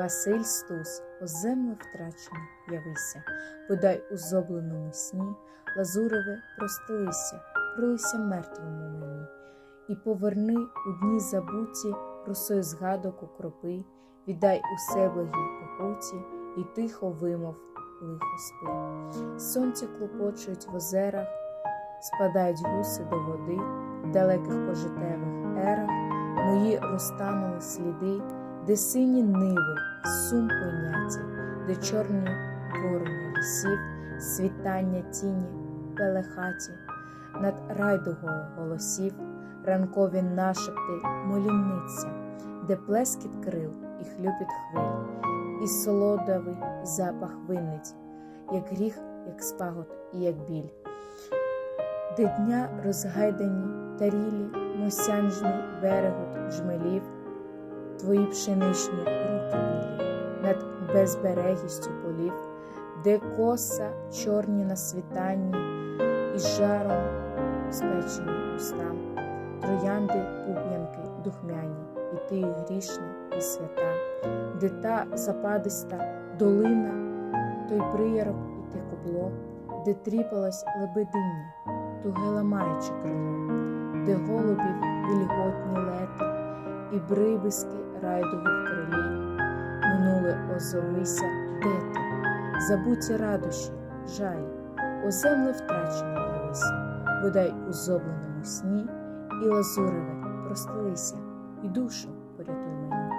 Василь Стус, о землю втрачену, явися, бодай у зобленому сні, лазуреве простилися, пролися мертвому мені, і поверни у дні забуті росою згадок укропи, віддай усе благій покуті, і тихо вимов лихо спи. Сонце клопочують в озерах, спадають гуси до води, в далеких пожитевих ерах. Мої розтанули сліди, де сині ниви, сум пойняті, де чорні ворони лісів, світання тіні, пелехаті, над райдугою голосів, ранкові нашепти молінниця, де плескіт крил і хлюпіт хвиль, і солодовий запах винниць, як гріх, як спагод і як біль. Де дня розгайдані тарілі, мосянжний берегот жмелів, твої пшеничні руки білі, над безберегістю полів, де коса чорні на світанні, і жаром спечені устам, троянди пуп'янки духмяні, і ти грішна і свята, де та западиста долина, той приярок і те кубло, де тріпалась лебединя, туге ламаючи крило, де голубів вільготні лети, і брибиски в крилі, Минуле озовися, де ти, забуті радощі, жаль, о земле втрачені явися, бодай у зобленому сні, і лазуреве простилися, і душу порятуй